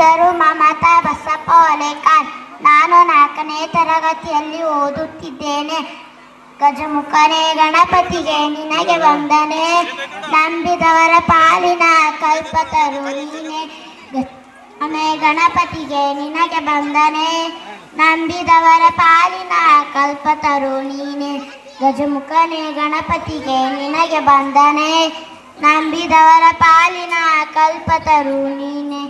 ಹೆಸರು ಮಮತಾ ಬಸಪ್ಪ ಒಲೇಕಾನ್ ನಾನು ನಾಲ್ಕನೇ ತರಗತಿಯಲ್ಲಿ ಓದುತ್ತಿದ್ದೇನೆ. ಗಜಮುಖನೇ, ಗಣಪತಿಗೆ ನಿನಗೆ ವಂದನೆ. ನಂಬಿದವರ ಪಾಲಿನ ಕಲ್ಪತರು ನೀನೆ ಅನೇ ಗಣಪತಿಗೆ ನಿನಗೆ ಬಂದನೆ ನಂಬಿದವರ ಪಾಲಿನ ಕಲ್ಪತರು ನೀನೆ ಗಜಮುಖನೇ, ಗಣಪತಿಗೆ ನಿನಗೆ ಬಂದನೆ ನಂಬಿದವರ ಪಾಲಿನ ಕಲ್ಪತರು ನೀನೆ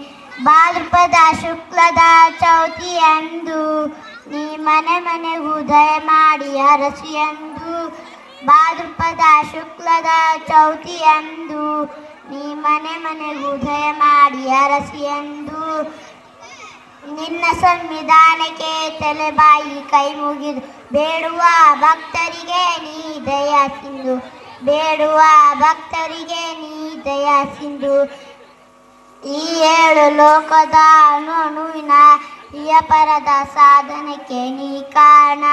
ಭಾದ್ರಪದ ಶುಕ್ಲದ ಚೌತಿಯಂದು ನೀ ಮನೆ ಮನೆಗೂ ದಯ ಮಾಡಿ ಅರಸಿಯಂದು ಭಾದ್ರಪದ ಶುಕ್ಲದ ಚೌತಿಯಂದು ನೀ ಮನೆ ಮನೆಗೂ ದಯ ಮಾಡಿ ಅರಸಿಯಂದು ನಿನ್ನ ಸಂವಿಧಾನಕ್ಕೆ ತಲೆಬಾಯಿ ಕೈ ಮುಗಿದು, ಬೇಡುವ ಭಕ್ತರಿಗೆ ನೀ ದಯಾ ಸಿಂಧು. ಬೇಡುವ ಭಕ್ತರಿಗೆ ನೀ ದಯಾ ಸಿಂಧು. ಈ ಏಳು ಲೋಕದ ಅಣು ಅಣುವಿನ ಪ್ರಿಯಪರದ ಸಾಧನಕ್ಕೆ ನೀ ಕಾರಣ.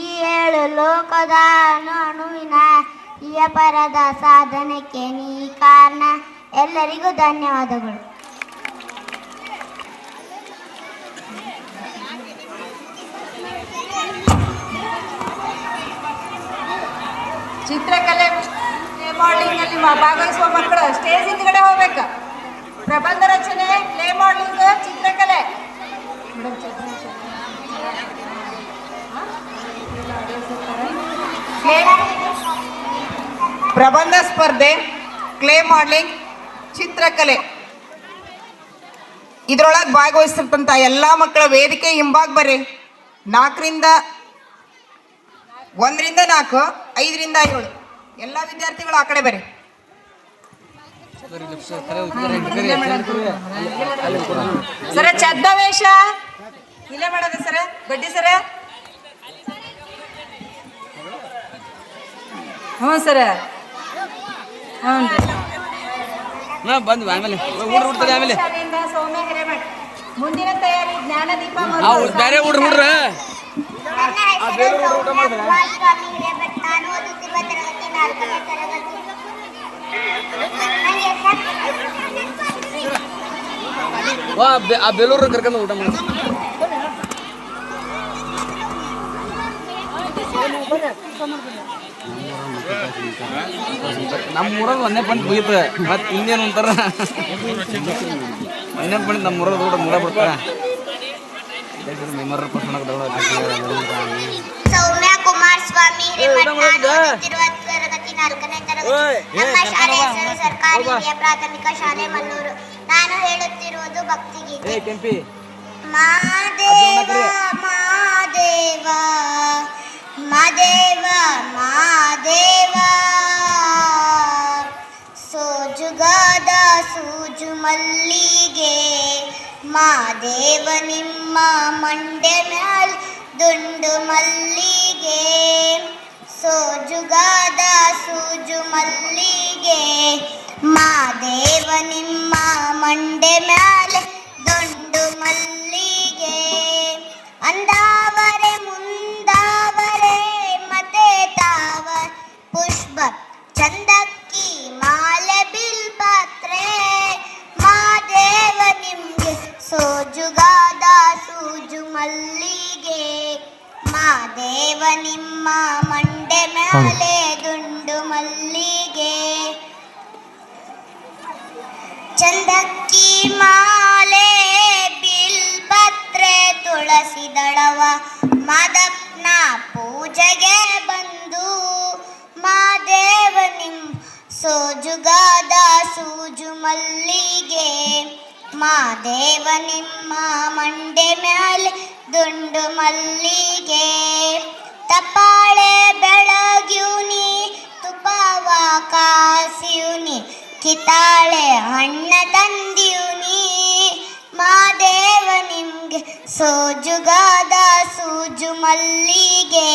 ಈ ಏಳು ಲೋಕದ ಅಣು ಅಣುವಿನ ಪ್ರಿಯಪರದ ಸಾಧನಕ್ಕೆ ನೀ ಕಾರಣ. ಎಲ್ಲರಿಗೂ ಧನ್ಯವಾದಗಳು. ಚಿತ್ರಕಲೆ ಭಾಗವಹಿಸುವ ಮಕ್ಕಳು ಸ್ಟೇಜ್ ಹಿಂದ್ಗಡೆ ಹೋಗ್ಬೇಕು. ಪ್ರಬಂಧ ರಚನೆ ಪ್ಲೇ ಮಾಡಲಿಂಗ್ ಚಿತ್ರಕಲೆ. ಪ್ರಬಂಧ ಸ್ಪರ್ಧೆ ಕ್ಲೇ ಮಾಡಲಿಂಗ್ ಚಿತ್ರಕಲೆ. ಇದ್ರೊಳಗೆ ಭಾಗವಹಿಸಿರ್ತಂತ ಎಲ್ಲ ಮಕ್ಕಳ ವೇದಿಕೆ ಹಿಂಭಾಗ ಬರ್ರಿ. ನಾಲ್ಕರಿಂದ ಒಂದರಿಂದ ನಾಲ್ಕು ಐದರಿಂದ ಏಳು. ಎಲ್ಲ ವಿದ್ಯಾರ್ಥಿಗಳು ಆ ಕಡೆ ಬರ್ರಿ. ಸರ ಛದ್ಮವೇಷ? ಇಲ್ಲೇ ಮಾಡೋದ ಸರ? ಬಡ್ಡಿ ಸರ? ಹ್ಞೂ ಸರ. ಹ್ಞೂ ನಾ ಬಂದ್ವಿ ಆಮೇಲೆ. ಹುಡ್ರು ಹುಡ್ತಾರೆ ಆಮೇಲೆ. ಮುಂದಿನ ತಯಾರಿ ಜ್ಞಾನದೀಪ ಬೇರೆ ಹುಡ್ರು. ಹುಡ್ರ ನನ್ನ ವಾ ಆ ಬೇಲೂರು ಕರ್ಕೊಂಡು ಊಟ ಮಾಡಿ. ನಮ್ಮ ಊರಾಗ ಒಂದೇ ಪಂಟ್ ಮುಗೀತು ಮತ್ತೆ ಇನ್ನೇನು ಅಂತಾರ ಒಂದೇ ಪಂಟ್ ನಮ್ಮ ಊರಾಗ ಊಟ ಮುಗ ಬಿಡ್ತಾರ ಪರ್ಸನ್ ಸೌಮ್ಯ ಕುಮಾರ್ ಸ್ವಾಮಿ ತರಗತಿ ನಾಲ್ಕನೇ ತರಗತಿ. ನಮ್ಮ ಶಾಲೆ ಸರ್ಕಾರಿ ಹಿರಿಯ ಪ್ರಾಥಮಿಕ ಶಾಲೆ ಮಲ್ಲೂರು ನಾನು ಹೇಳುತ್ತಿರುವುದು ಭಕ್ತಿಗೀತೆ. ಕೆಂಪಿ. ಮಾದೇವ ಮಾದೇವ ಮಾದೇವ ಮಾದೇವ. ಸೋಜುಗಾದ ಸೂಜು ಮಲ್ಲಿಗೆ ಮಾದೇವ ನಿಮ್ಮ ಮಂಡೆ ಮ್ಯಾಲ್ ದುಂಡು ಮಲ್ಲಿಗೆ. ಸೋಜುಗಾದ ಸೂಜು ಮಲ್ಲಿಗೆ ಮಾದೇವ ನಿಮ್ಮ ಮಂಡೆ ಮ್ಯಾಲೆ ದುಂಡು ಮಲ್ಲಿಗೆ ಅಂದಾವರೆ ಮುಂದಾವರೆ ಮತ್ತೆ ತಾವ ಪುಷ್ಪ ಚಂದಕ್ಕಿ ಮಾಲೆ ಬಿಲ್ಪತ್ರೆ ಮಾದೇವ ನಿಮ್ಗೆ ಸೋಜುಗಾದ ಸೂಜು ಮಲ್ಲಿಗೆ ಮಾದೇವ ನಿಮ್ಮ ಮಂಡೆ ಮೇಲೆ ದುಂಡು ಮಲ್ಲಿಗೆ ಚಂದಕ್ಕಿ ಮಾಲೆ ಬಿಲ್ಪತ್ರೆ ತುಳಸಿ ದಳವ ಮಾದಪ್ಪನ ಪೂಜೆಗೆ ಬಂದು ಮಾದೇವ ನಿಮ್ ಸೋಜುಗಾದ ಸೂಜು ಮಲ್ಲಿಗೆ. ಮಾದೇವ ನಿಮ್ಮ ಮಂಡೆ ಮ್ಯಾಲೆ ದುಂಡು ಮಲ್ಲಿಗೆ. ತಪಾಳೆ ಬೆಳಗ್ಯೂನಿ ತುಪವ ಕಾಸಿಯುನಿ ಕಿತಾಳೆ ಹಣ್ಣ ತಂದಿಯುನಿ ಮಾದೇವ ನಿಮ್ಗೆ ಸೋಜುಗಾದ ಸೂಜು ಮಲ್ಲಿಗೆ.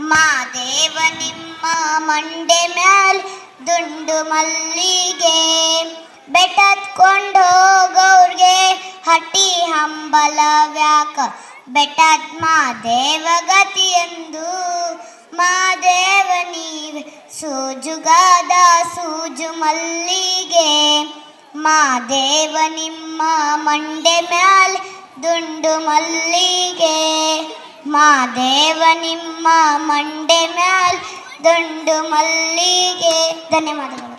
ಮಾದೇವ ನಿಮ್ಮ ಮಂಡೆ ಮ್ಯಾಲ್ ದುಂಡು ಮಲ್ಲಿಗೆ. ಬೆಟ್ಟತ್ಕೊಂಡು ಹೋಗೋರ್ಗೆ ಹಟ್ಟಿ ಹಂಬಲ ವ್ಯಾಕ. ಬೆಟ್ಟದ್ ಮಾದೇವ ಗತಿಯೆಂದು ಮಾದೇವ ನೀವೆ ಸೂಜುಗಾದ ಮಾದೇವ ನಿಮ್ಮ ಮಂಡೆ ಮ್ಯಾಲೆ ದುಂಡು ಮಲ್ಲಿಗೆ. ಮಾದೇವ ನಿಮ್ಮ ಮಂಡೆ ಮ್ಯಾಲ್ ದುಂಡು ಮಲ್ಲಿಗೆ. ಧನ್ಯವಾದಗಳು.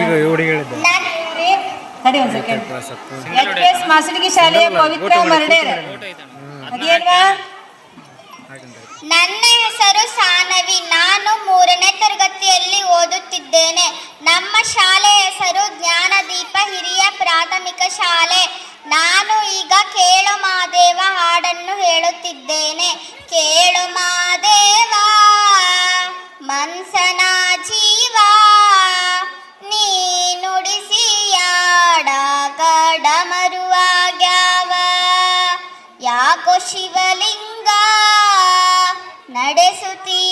ಈಗ ಒಂದ್ ಸೆಕೆಂಡ್ ಎಚ್ ಎಸ್ ಪವಿತ್ರ ಅದೇನ್ವಾ? ನನ್ನ ಹೆಸರು ಸಾನವಿ. ನಾನು ಮೂರನೇ ತರಗತಿಯಲ್ಲಿ ಓದುತ್ತಿದ್ದೇನೆ. ನಮ್ಮ ಶಾಲೆ ಹೆಸರು ಜ್ಞಾನದೀಪ ಹಿರಿಯ ಪ್ರಾಥಮಿಕ ಶಾಲೆ. ನಾನು ಈಗ ಕೇಳು ಮಾದೇವ ಹಾಡನ್ನು ಹೇಳುತ್ತಿದ್ದೇನೆ. ಕೇಳು ಮಾದೇವ ಮನ್ಸನಾ ಶಿವಲಿಂಗ ನಡೆಸುತ್ತೀ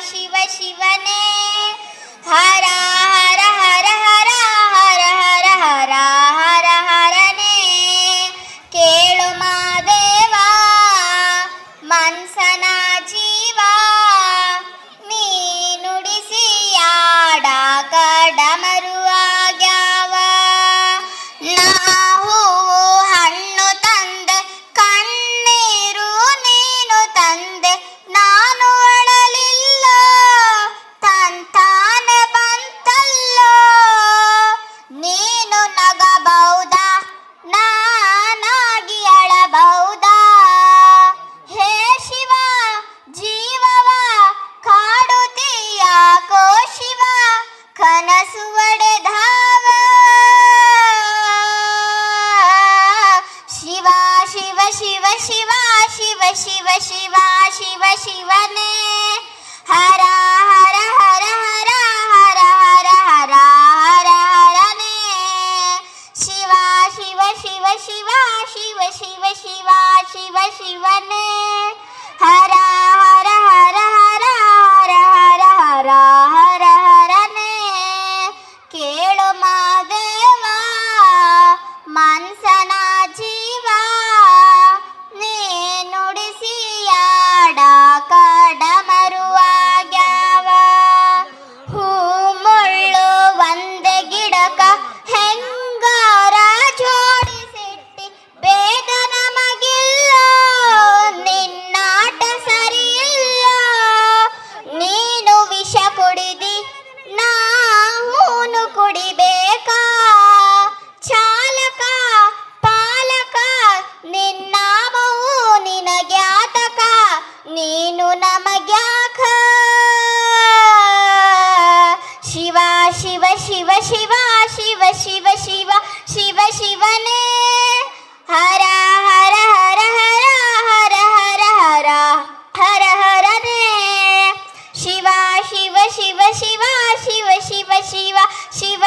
சிவ சிவனே.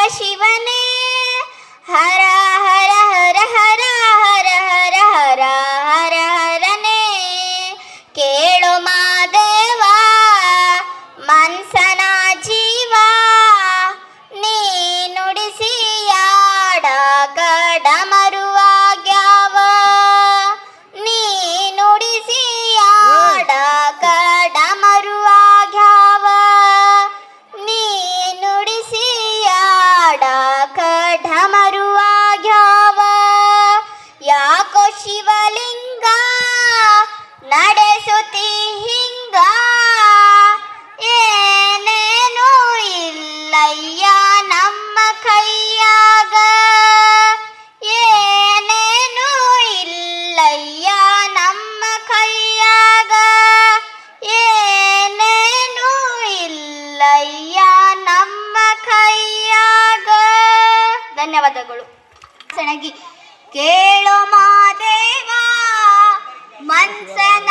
ಶಿವನೇ ಹರ ಧನ್ಯವಾದಗಳು. ಸಣಗಿ ಕೇಳೋ ಮಾದೇವಾ ಮನ್ಸನ